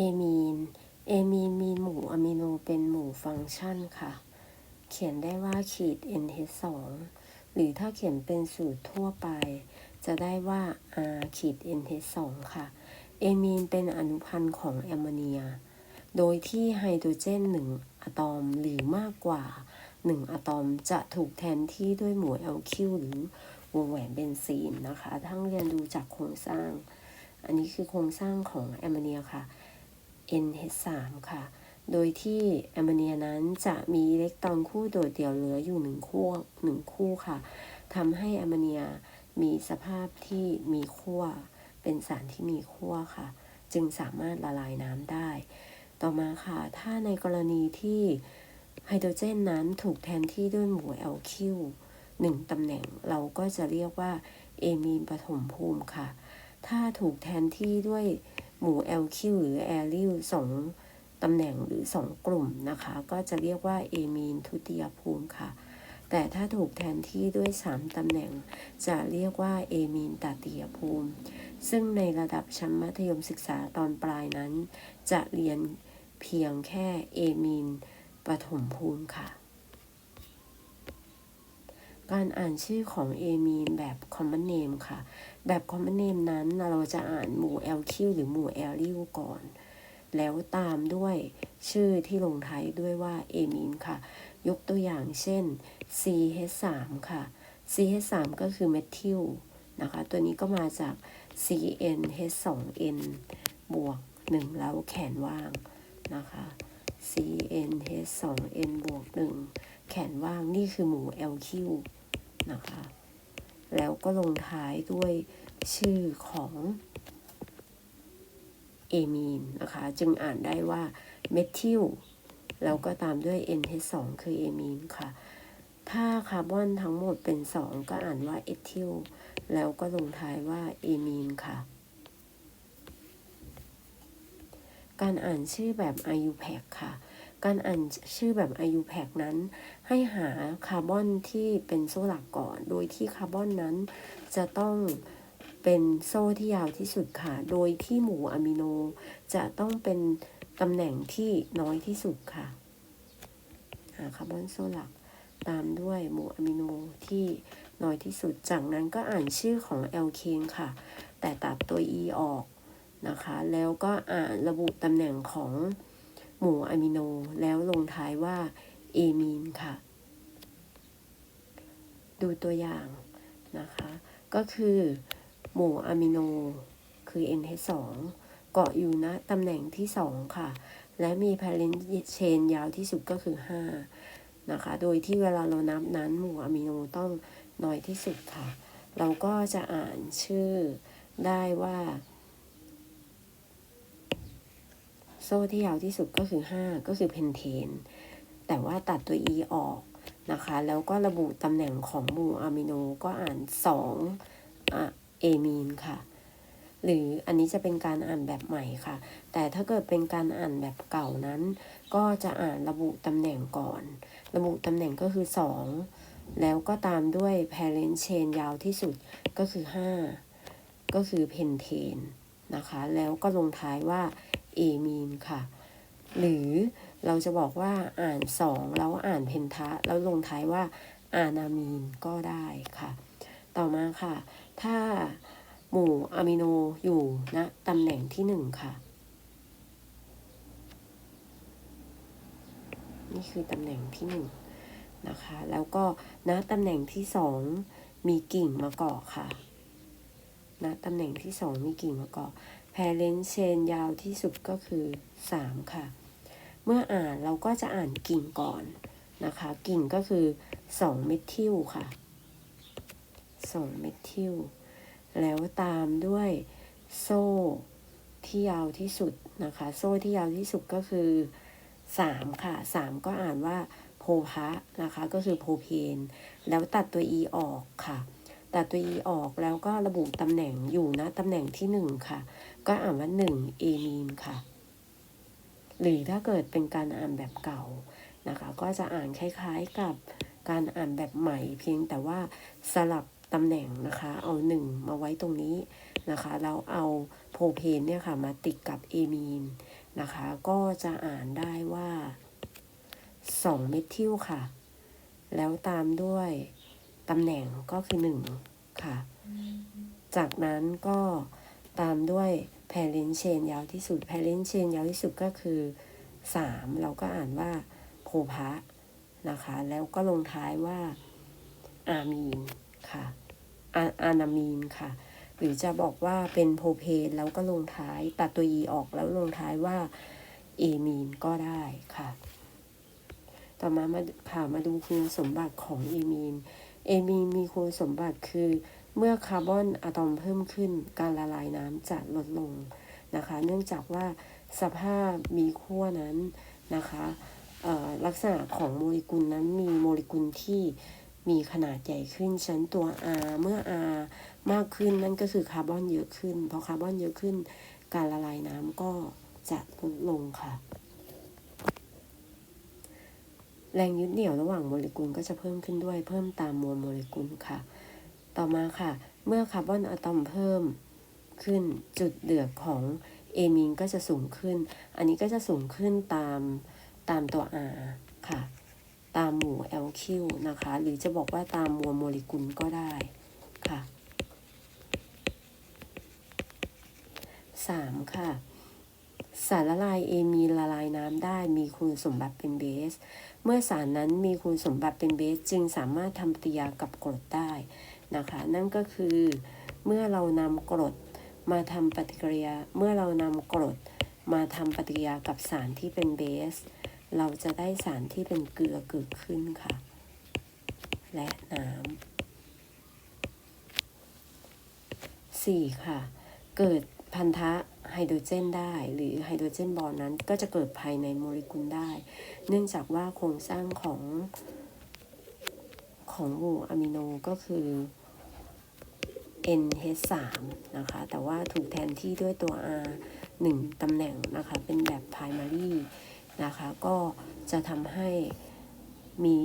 เอมีน เอมีนมีหมู่อะมิโนเป็นหมู่ฟังก์ชันค่ะ เขียนได้ว่าขีด NH2 หรือถ้าเขียนเป็นสูตรทั่วไป จะได้ว่า R ขีด NH2 ค่ะ เอมีนเป็นอนุพันธ์ของแอมโมเนีย โดยที่ไฮโดรเจน1อะตอมหรือมากกว่า 1 อะตอมจะถูกแทนที่ด้วยหมู่แอลคิวหรือวงแหวนเบนซีนนะคะ ทั้งเรียนดูจากโครงสร้าง อันนี้คือโครงสร้างของแอมโมเนียค่ะ NH3 ค่ะ โดยที่แอมโมเนียนั้นจะมีอิเล็กตรอนคู่โดดเดี่ยวเหลืออยู่หนึ่งคู่หนึ่งคู่ค่ะทำให้แอมโมเนียมีสภาพที่มีขั้วเป็นสารที่มีขั้วค่ะ จึงสามารถละลายน้ำได้ ต่อมาค่ะ ถ้าในกรณีที่ไฮโดรเจนนั้นถูกแทนที่ด้วยหมู่แอลคิวหนึ่งตำแหน่งเราก็จะเรียกว่าเอมีนปฐมภูมิค่ะ ถ้าถูกแทนที่ด้วย หมู่ LQ หรือ a l ิลสองตำแหน่งหรือสองกลุ่มนะคะ ก็จะเรียกว่าเอมีนทุติยภูมิค่ะ แต่ถ้าถูกแทนที่ด้วย 3 ตำแหน่ง จะเรียกว่าเอมีนตติยภูมิ ซึ่งในระดับชั้นมัธยมศึกษาตอนปลายนั้น จะเรียนเพียงแค่เอมีนปฐมภูมิค่ะ การอ่านชื่อของเอมีนแบบ common name ค่ะ แบบ common name นั้นเราจะอ่านหมู่ LQ หรือหมู่ l ิลก่อน แล้วตามด้วยชื่อที่ลงท้ายด้วยว่าเอมีนค่ะ ยกตัวอย่างเช่น CH3 ค่ะ CH3 ก็คือเมทิลนะคะ ตัวนี้ก็มาจาก CnH2n บวก 1 แล้วแขนว่างนะคะ CnH2n บวก 1 แขนว่างนี่คือหมู่ LQ นะคะ แล้วก็ลงท้ายด้วยชื่อของเอมีนนะคะ จึงอ่านได้ว่าเมทิลแล้วก็ตามด้วย NH2 คือเอมีนค่ะ ถ้าคาร์บอนทั้งหมดเป็น 2 ก็อ่านว่าเอทิลแล้วก็ลงท้ายว่าเอมีนค่ะ การอ่านชื่อแบบ IUPAC ค่ะ การอ่านชื่อแบบ IUPAC นั้น ให้หาคาร์บอนที่เป็นโซ่หลักก่อน โดยที่คาร์บอนนั้นจะต้องเป็นโซ่ที่ยาวที่สุดค่ะ โดยที่หมู่อะมิโนจะต้องเป็นตำแหน่งที่น้อยที่สุดค่ะ หาคาร์บอนโซ่หลักตามด้วยหมู่อะมิโนที่น้อยที่สุด จากนั้นก็อ่านชื่อของแอลเคนค่ะ แต่ตัดตัว e ออกนะคะ แล้วก็อ่านระบุตำแหน่งของ หมู่อะมิโน แล้วลงท้ายว่าเอมีนค่ะ ดูตัวอย่างนะคะ ก็คือหมู่อะมิโน คือ NH2 เกาะอยู่ณตำแหน่งที่ 2 ค่ะ และมีพาเลนเชนยาวที่สุดก็คือ 5 นะคะ โดยที่เวลาเรานับนั้นหมู่อะมิโนต้องน้อยที่สุดค่ะ เราก็จะอ่านชื่อได้ว่า โซ่ที่ยาวที่สุดก็คือ 5 ก็คือเพนเทน แต่ว่าตัดตัว e ออกนะคะ แล้วก็ระบุตำแหน่งของหมู่อะมิโนก็อ่าน2อะเอมีนค่ะ หรืออันนี้จะเป็นการอ่านแบบใหม่ค่ะ แต่ถ้าเกิดเป็นการอ่านแบบเก่านั้น ก็จะอ่านระบุตำแหน่งก่อน ระบุตำแหน่งก็คือ 2 แล้วก็ตามด้วย parent chain ยาวที่สุดก็คือ 5 ก็คือเพนเทนนะคะ แล้วก็ลงท้ายว่า เอมีนค่ะ หรือเราจะบอกว่าอ่าน2แล้วอ่านเพนทะแล้วลงท้ายว่าอานามีนก็ได้ค่ะ ต่อมาค่ะ ถ้าหมู่อะมิโนอยู่ณนะตำแหน่งที่หนึ่งค่ะ นี่คือตำแหน่งที่หนึ่งนะคะ แล้วก็ณนะตำแหน่งที่สองมีกิ่งมาเกาะค่ะณนะตำแหน่งที่สองมีกิ่งมาเกาะ แพเรนเชนยาวที่สุดก็คือสามค่ะ เมื่ออ่านเราก็จะอ่านกิ่งก่อนนะคะ กิ่งก็คือสองเมทิลค่ะสองเมทิล แล้วตามด้วยโซ่ที่ยาวที่สุดนะคะ โซ่ที่ยาวที่สุดก็คือ 3 ค่ะ 3 ก็อ่านว่าโพพะนะคะ ก็คือโพเพน แล้วตัดตัว e ออกค่ะ ตัดตัว e ออกแล้วก็ระบุตำแหน่งอยู่นะตำแหน่งที่ 1 ค่ะ ก็อ่านว่า1เอมีนค่ะ หรือถ้าเกิดเป็นการอ่านแบบเก่านะคะ ก็จะอ่านคล้ายๆกับการอ่านแบบใหม่เพียงแต่ว่าสลับตำแหน่งนะคะ เอาหนึ่งมาไว้ตรงนี้นะคะเราเอาโพเพนเนี่ยค่ะมาติดกับเอมีนนะคะ ก็จะอ่านได้ว่า 2 เมทิลค่ะ แล้วตามด้วย ตำแหน่งก็คือ 1 ค่ะ จากนั้นก็ตามด้วย parent chain ยาวที่สุด parent chain ยาวที่สุดก็คือ 3 เราก็อ่านว่าโพพะนะคะ แล้วก็ลงท้ายว่าอามีนค่ะอาอานามีนค่ะ หรือจะบอกว่าเป็นโพเพนแล้วก็ลงท้ายตัดตัว e ออกแล้วลงท้ายว่าเอมีนก็ได้ค่ะ ต่อมามาค่ะมาดูคุณสมบัติของเอมีน เอมีมีคุณสมบัติคือ เมื่อคาร์บอนอะตอมเพิ่มขึ้น การละลายน้ำจะลดลงนะคะ เนื่องจากว่าสภาพมีขั้วนั้นนะคะลักษณะของโมเลกุลนั้นมีโมเลกุลที่มีขนาดใหญ่ขึ้นชั้นตัว R เมื่อ R มากขึ้นนั่นก็คือคาร์บอนเยอะขึ้นพอคาร์บอนเยอะขึ้น การละลายน้ำก็จะลดลงค่ะ แรงยึดเหนี่ยวระหว่างโมเลกุลก็จะเพิ่มขึ้นด้วยเพิ่มตามมวลโมเลกุลค่ะ ต่อมาค่ะ เมื่อคาร์บอนอะตอมเพิ่มขึ้นจุดเดือดของเอมีนก็จะสูงขึ้น อันนี้ก็จะสูงขึ้นตามตามตัว R ค่ะ ตามหมู่ LQ นะคะ หรือจะบอกว่าตามมวลโมเลกุลก็ได้ค่ะ 3. ค่ะ สารละลายเอมีละลายน้ำได้มีคุณสมบัติเป็นเบส เมื่อสารนั้นมีคุณสมบัติเป็นเบส จึงสามารถทำปฏิกิริยากับกรดได้นะคะ นั่นก็คือ เมื่อเรานำกรดมาทำปฏิกิริยา เมื่อเรานำกรดมาทำปฏิกิริยากับสารที่เป็นเบส เราจะได้สารที่เป็นเกลือเกิดขึ้นค่ะ และน้ำ 4. ค่ะ เกิด พันธะไฮโดรเจนได้ หรือไฮโดรเจนบอลนั้นก็จะเกิดภายในโมเลกุลได้ เนื่องจากว่าโครงสร้างของของหมู่อะมิโนก็คือ NH3 นะคะ แต่ว่าถูกแทนที่ด้วยตัว R 1ตำแหน่งนะคะ เป็นแบบ primary นะคะ ก็จะทำให้มี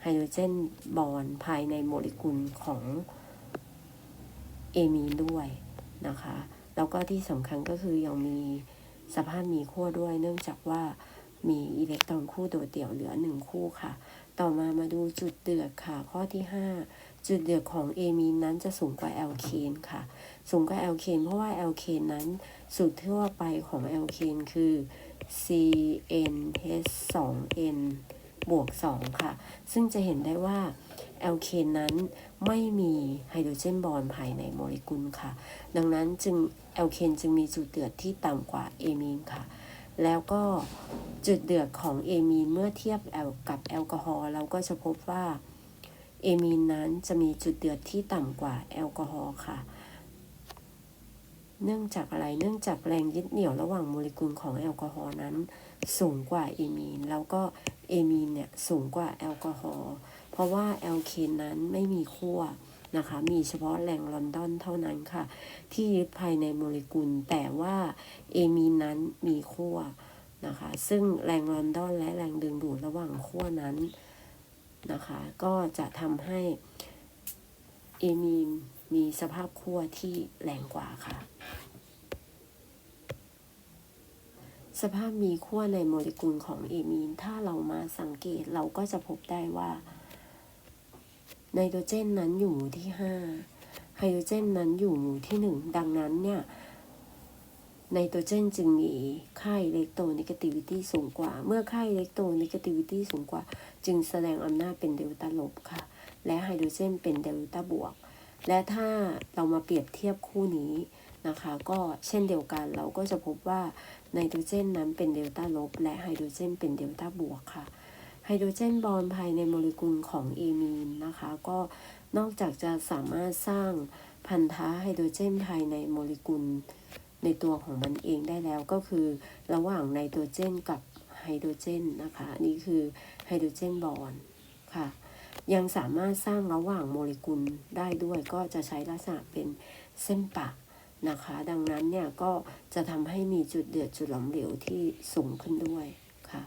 ไฮโดรเจนบอลภายในโมเลกุลของเอมีนด้วยนะคะ แล้วก็ที่สำคัญก็คือยังมีสภาพมีขั้วด้วย เนื่องจากว่ามีอิเล็กตรอนคู่โดดเดี่ยวเหลือหนึ่งคู่ค่ะ ต่อมามาดูจุดเดือดค่ะ ข้อที่ 5 จุดเดือดของเอมีนนั้นจะสูงกว่าแอลเคนค่ะ สูงกว่าแอลเคนเพราะว่าแอลเคนนั้นสูตรทั่วไปของแอลเคนคือ CnH2n บวก 2 ค่ะ ซึ่งจะเห็นได้ว่าแอลเคนนั้นไม่มีไฮโดรเจนบอลภายในโมเลกุลค่ะ ดังนั้นจึง แอลเคนจึงมีจุดเดือดที่ต่ำกว่าเอมีนค่ะ แล้วก็จุดเดือดของเอมีนเมื่อเทียบแอลกับแอลกอฮอล์เราก็จะพบว่าเอมีนนั้นจะมีจุดเดือดที่ต่ำกว่าแอลกอฮอล์ค่ะ เนื่องจากอะไร เนื่องจากแรงยึดเหนี่ยวระหว่างโมเลกุลของแอลกอฮอล์นั้น สูงกว่าเอมีน แล้วก็เอมีนเนี่ยสูงกว่าแอลกอฮอล์ เพราะว่าแอลเคนนั้นไม่มีขั้ว นะคะ มีเฉพาะแหล่งลอนดอนเท่านั้นค่ะ ที่ยึดภายในโมเลกุล แต่ว่าเอมีนนั้นมีขั้วนะคะ ซึ่งแรงลอนดอนและแรงดึงดูดระหว่างขั้วนั้นนะคะ ก็จะทำให้เอมีนมีสภาพขั้วที่แรงกว่าค่ะ สภาพมีขั้วในโมเลกุลของเอมีน ถ้าเรามาสังเกตเราก็จะพบได้ว่า ไนโตรเจนนั้นอยู่หมู่ที่ห้าไฮโดรเจนนั้นอยู่หมู่ที่หนึ่งดังนั้นเนี่ยไนโตรเจนจึงมีค่าอิเล็กโตรนิเกติวิตี้สูงกว่า เมื่อค่าอิเล็กโตรนิเกติวิตี้สูงกว่า จึงแสดงอำนาจเป็นเดลต้าลบค่ะ และไฮโดรเจนเป็นเดลต้าบวก และถ้าเรามาเปรียบเทียบคู่นี้นะคะ ก็เช่นเดียวกันเราก็จะพบว่าไนโตรเจนนั้นเป็นเดลต้าลบและไฮโดรเจนเป็นเดลต้าบวกค่ะ ไฮโดรเจนบอลภายในโมเลกุลของเอมีนนะคะ ก็นอกจากจะสามารถสร้างพันธะไฮโดรเจนภายในโมเลกุลในตัวของมันเองได้แล้วก็คือระหว่างไนโตรเจนกับไฮโดรเจนนะคะอันนี้คือไฮโดรเจนบอลค่ะ ยังสามารถสร้างระหว่างโมเลกุลได้ด้วยก็จะใช้ลักษณะเป็นเส้นปะนะคะ ดังนั้นเนี่ยก็จะทำให้มีจุดเดือดจุดหลอมเหลวที่สูงขึ้นด้วยค่ะ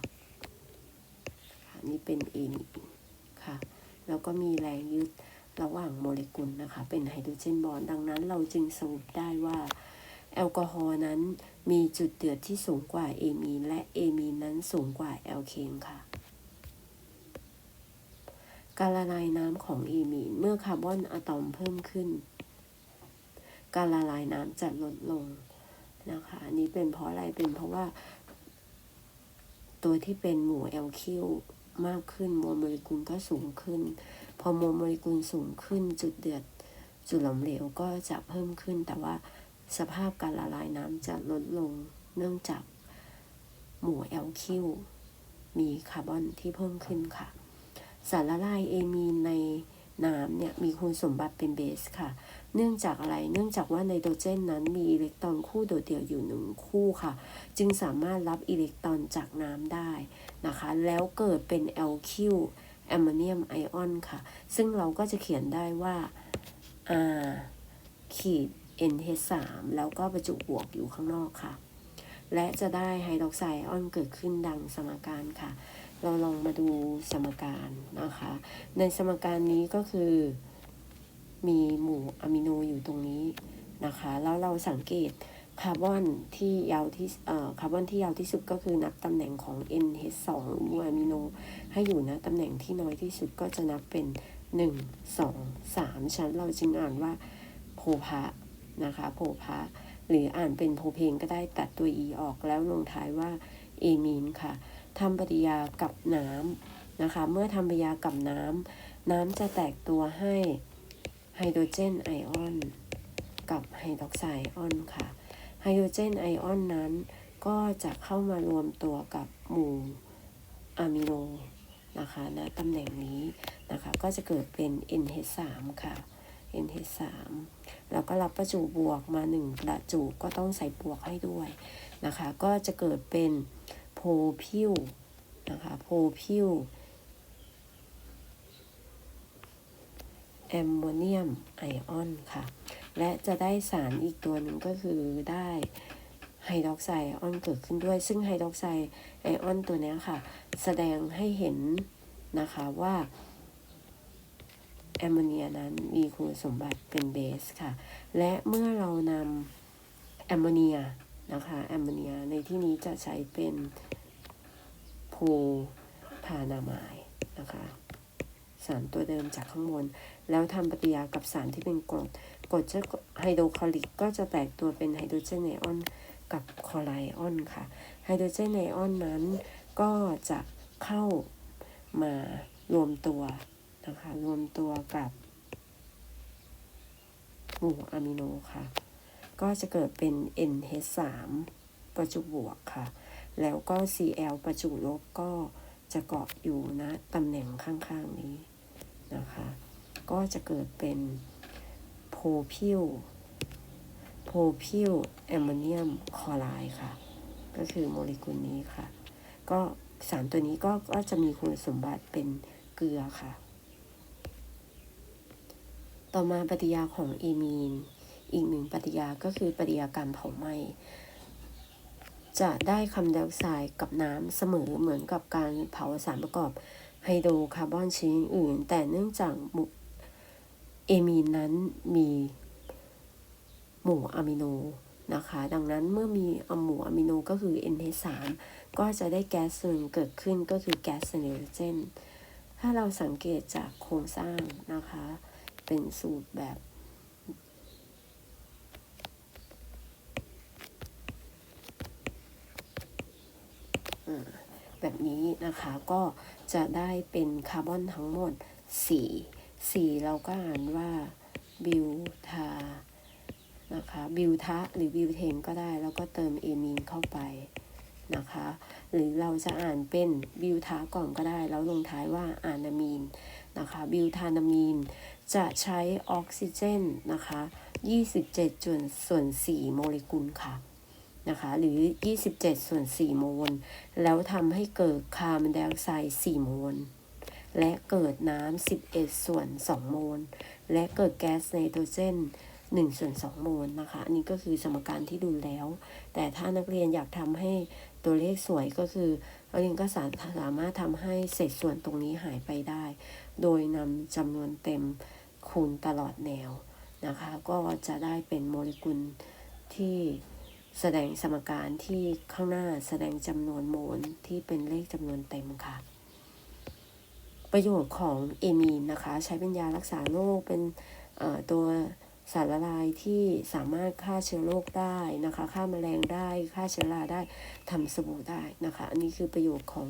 นี่เป็นเอมีนค่ะ แล้วก็มีแรงยึดระหว่างโมเลกุลนะคะ เป็นไฮโดรเจนบอนด์ดังนั้นเราจึงสรุปได้ว่า แอลกอฮอล์นั้นมีจุดเดือดที่สูงกว่าเอมีนและเอมีนนั้นสูงกว่าแอลเคนค่ะ การละลายน้ำของเอมีนเมื่อคาร์บอนอะตอมเพิ่มขึ้น การละลายน้ำจะลดลงนะคะ อันนี้เป็นเพราะอะไรเป็นเพราะว่าตัวที่เป็นหมู่แอลคิว มากขึ้นมวลโมเลกุลก็สูงขึ้น พอมวลโมเลกุลสูงขึ้น จุดเดือดจุดหลอมเหลวก็จะเพิ่มขึ้น แต่ว่าสภาพการละลายน้ำจะลดลง เนื่องจากหมู่แอลคิวมีคาร์บอนที่เพิ่มขึ้นค่ะ สารละลายเอมีนในน้ำเนี่ยมีคุณสมบัติเป็นเบสค่ะ เนื่องจากอะไร เนื่องจากว่าไนโตรเจนนั้นมีอิเล็กตรอนคู่โดดเดี่ยวอยู่หนึ่งคู่ค่ะ จึงสามารถรับอิเล็กตรอนจากน้ำได้นะคะ แล้วเกิดเป็นแอลคิวแอมโมเนียมไอออนค่ะ ซึ่งเราก็จะเขียนได้ว่า R ขีด NH3 แล้วก็ประจุบวกอยู่ข้างนอกค่ะ และจะได้ไฮดรอกไซด์ไอออนเกิดขึ้นดังสมการค่ะ เราลองมาดูสมการนะคะ ในสมการนี้ก็คือ มีหมู่อะมิโนอยู่ตรงนี้นะคะ แล้วเราสังเกตคาร์บอนที่ยาวที่เอ่อคาร์บอนที่ยาวที่สุดก็คือนับตำแหน่งของ NH2 หมู่อะมิโน ให้อยู่นะตำแหน่งที่น้อยที่สุดก็จะนับเป็น 1 2 3 ชั้นเราจึงอ่านว่าโพพะนะคะโพพะหรืออ่านเป็นโพเพนก็ได้ตัดตัว e ออกแล้วลงท้ายว่าเอมีนค่ะทำปฏิกิริยากับน้ำนะคะ เมื่อทำปฏิกิริยากับน้ำน้ำจะแตกตัวให้ ไฮโดรเจนไอออนกับไฮดรอกไซด์ไอออนค่ะ ไฮโดรเจนไอออนนั้นก็จะเข้ามารวมตัวกับหมู่อะมิโนนะคะณนะตำแหน่งนี้นะคะก็จะเกิดเป็น NH3 ค่ะ NH3 แล้วก็รับประจุบวกมา 1 ประจุก็ต้องใส่บวกให้ด้วยนะคะ ก็จะเกิดเป็นโพพิวนะคะโพพิว แอมโมเนียมไอออนค่ะ และจะได้สารอีกตัวหนึ่งก็คือได้ไฮดรอกไซด์ไอออนเกิดขึ้นด้วย ซึ่งไฮดรอกไซด์ไอออนตัวนี้ค่ะ แสดงให้เห็นนะคะว่าแอมโมเนียนั้นมีคุณสมบัติเป็นเบสค่ะ และเมื่อเรานำแอมโมเนียนะคะแอมโมเนียในที่นี้จะใช้เป็นโพพานามายนะคะ สารตัวเดิมจากข้างบน แล้วทำปฏิกิริยากับสารที่เป็นกรดกรดจะไฮโดรคลอริกก็จะแตกตัวเป็นไฮโดรเจนไอออนกับคลอไรออนค่ะไฮโดรเจนไอออนนั้นก็จะเข้ามารวมตัวนะคะรวมตัวกับหมู่อะมิโนค่ะ ก็จะเกิดเป็น NH3 ประจุบวกค่ะ แล้วก็ Cl ประจุลบก็จะเกาะอยู่นะตำแหน่งข้างๆนี้ นะคะ ก็จะเกิดเป็นโพพิวโพพิวแอมโมเนียมคลอไรด์ค่ะ ก็คือโมเลกุลนี้ค่ะ ก็สารตัวนี้ก็ก็จะมีคุณสมบัติเป็นเกลือค่ะ ต่อมาปฏิกิริยาของเอมีน อีกหนึ่งปฏิกิริยาก็คือปฏิกิริยาการเผาไหม้จะได้คาร์บอนไดออกไซด์กับน้ำเสมอเหมือนกับการเผาสารประกอบ ไฮโดรคาร์บอนชนิดอื่น แต่เนื่องจากเอมีนนั้นมีหมู่อะมิโนนะคะ ดังนั้นเมื่อมีอหมู่อะมิโนก็คือ NH3 ก็จะได้แก๊สหนึ่งเกิดขึ้นก็คือแก๊สไนโตรเจน ถ้าเราสังเกตจากโครงสร้างนะคะ เป็นสูตรแบบ แบบนี้นะคะ ก็จะได้เป็นคาร์บอนทั้งหมด 4 4 เราก็อ่านว่าบิวทานะคะบิวทะหรือบิวเทนก็ได้ แล้วก็เติมเอมีนเข้าไปนะคะ หรือเราจะอ่านเป็นบิวทาก่อนก็ได้ แล้วลงท้ายว่าอานามีนนะคะ บิวทานามีน จะใช้ออกซิเจนนะคะ 27ส่วนส่วน4โมเลกุลค่ะ นะคะหรือ 27 ส่วน 4 โมล แล้วทำให้เกิดคาร์บอนไดออกไซด์ 4 โมล และเกิดน้ำ 11 ส่วน 2 โมล และเกิดแก๊สไนโตรเจน1ส่วน2โมลนะคะ อันนี้ก็คือสมการที่ดูแล้ว แต่ถ้านักเรียนอยากทำให้ตัวเลขสวยก็คือนักเรียนก็สามารถทำให้เศษส่วนตรงนี้หายไปได้ โดยนำจำนวนเต็มคูณตลอดแนวนะคะ ก็จะได้เป็นโมเลกุลที่ แสดงสมการที่ข้างหน้าแสดงจำนวนโมลที่เป็นเลขจำนวนเต็มค่ะ ประโยชน์ของเอมีนนะคะ ใช้เป็นยารักษาโรคเป็นตัวสารละลายที่สามารถฆ่าเชื้อโรคได้นะคะฆ่าแมลงได้ฆ่าเชื้อราได้ทำสบู่ได้นะคะ อันนี้คือประโยชน์ของ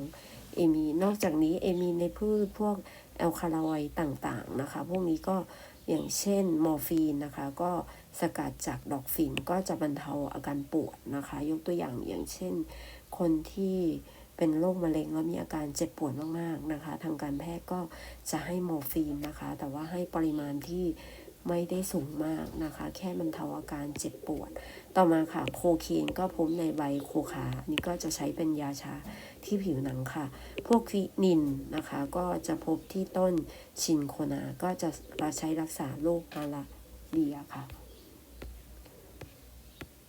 เอมีนนอกจากนี้เอมีนในพืชพวกแอลคาลอยด์ต่างๆนะคะ พวกนี้ก็อย่างเช่นมอร์ฟีนนะคะก็ สกัดจากดอกฝิ่นก็จะบรรเทาอาการปวดนะคะ ยกตัวอย่างอย่างเช่น คนที่เป็นโรคมะเร็งแล้วมีอาการเจ็บปวดมากๆนะคะ ทางการแพทย์ก็จะให้โมฟีนนะคะ แต่ว่าให้ปริมาณที่ไม่ได้สูงมากนะคะ แค่บรรเทาอาการเจ็บปวด ต่อมาค่ะโคเคนก็พบในใบโคคาอันนี้ก็จะใช้เป็นยาชาที่ผิวหนังค่ะ พวกควินินนะคะ ก็จะพบที่ต้นชินโคนา ก็จะใช้รักษาโรคมาลาเรียค่ะ